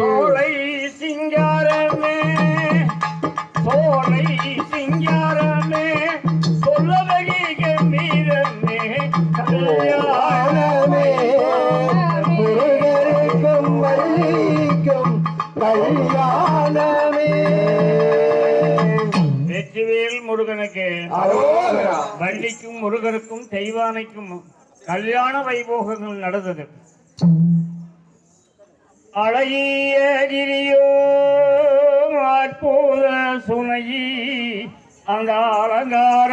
சோலை சிங்காரமே சோலை சிங்காரமே சொல்லவகை கம்பீரமே கல்யாணமே. கல்யாணமே முருகருக்கும் வள்ளிக்கும் கல்யாணமே. வெற்றிவேல் முருகனுக்கு வள்ளிக்கும் முருகருக்கும் தெய்வானைக்கும் கல்யாண வைபோகங்கள் நடந்தது. அழகிய கிரியோ அற்புத சுனையி அந்த அலங்கார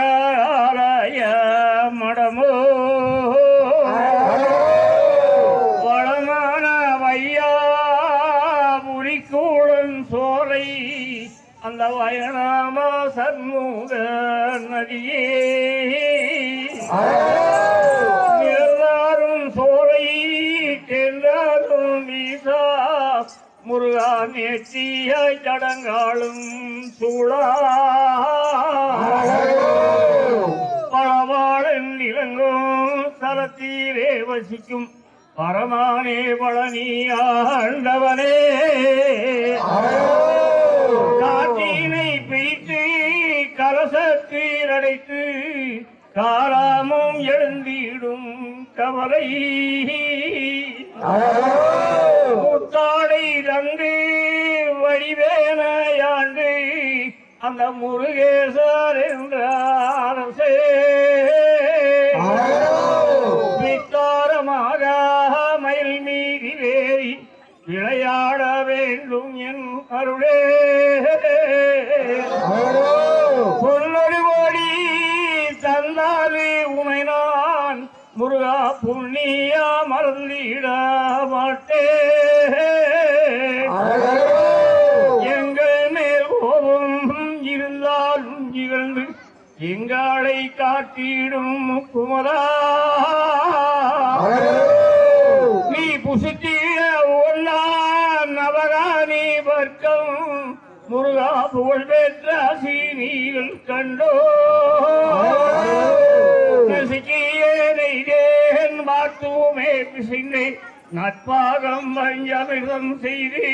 ஆலய மடமோ. வளமான வையா புரிக்கூடன் சோலை அந்த வயநாம சண்முக நதியே. முருகா நேற்றிய ஜடங்காலும் சூழா. பழவாழன் இளங்கும் தலத்தீரே வசிக்கும் பரமானே பழனி ஆண்டவனே. காற்றினை பிடித்து கலசத்தீரடைத்து அடைத்து காராமும் எழுந்திடும் கவலை. முத்தாடை தந்து வடிவேனையாண்டு அந்த முருகேசர் என்ற வித்தாரமாக மயில் மீதி வேறி விளையாட வேண்டும் என் அருளே. பொருள் முருகா புண்ணியா மறந்திட மாட்டே. எங்கள் மேல் கோபம் இருந்தாலும் இகழ்ந்து எங்காளை காட்டிடும் குமரா நீ புசித்திய ஒன்னா நவகானி வர்க்கம். முருகா புகழ் பெற்ற சீனிகள் கண்டோ. நெசுக்கியேன் மாத்துமே நட்பாகம் வஞ்சமிர்தம் செய்தே.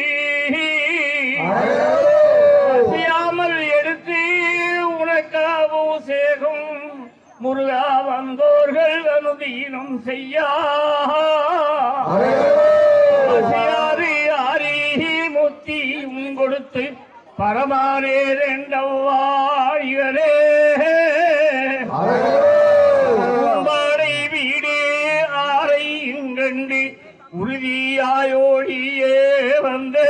பசியாமல் எடுத்து உனக்காவோ சேகம். முருகா வந்தோர்கள் அனுதீனம் செய்யா. பசியாறு ஆரி முத்தியும் கொடுத்து பரமானே வந்தே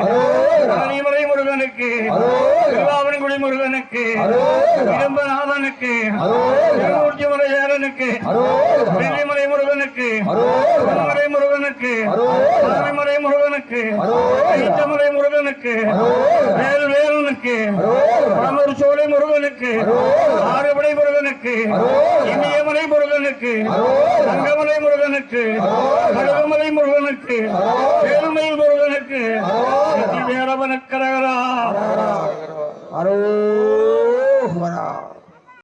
முருகனுக்கு மணிமலை முருகனுக்கு திருவாவணங்குடி முருகனுக்கு இடம்பநாதனுக்கு ஏரனுக்கு வெள்ளிமலை முருகனுக்கு மலை முருகனுக்கு மலை முருகனுக்கு ஐத்தமலை முருகனுக்கு வேல் வேலனுக்கு பழமூர் சோலை முருகனுக்கு ஆறுபடை முருகனுக்கு இமயமலை முருகனுக்கு தங்கமலை முருகனுக்கு கழுகுமலை முருகனுக்கு வேலுமலை முருகனுக்கு வேரவனுக்கரகரா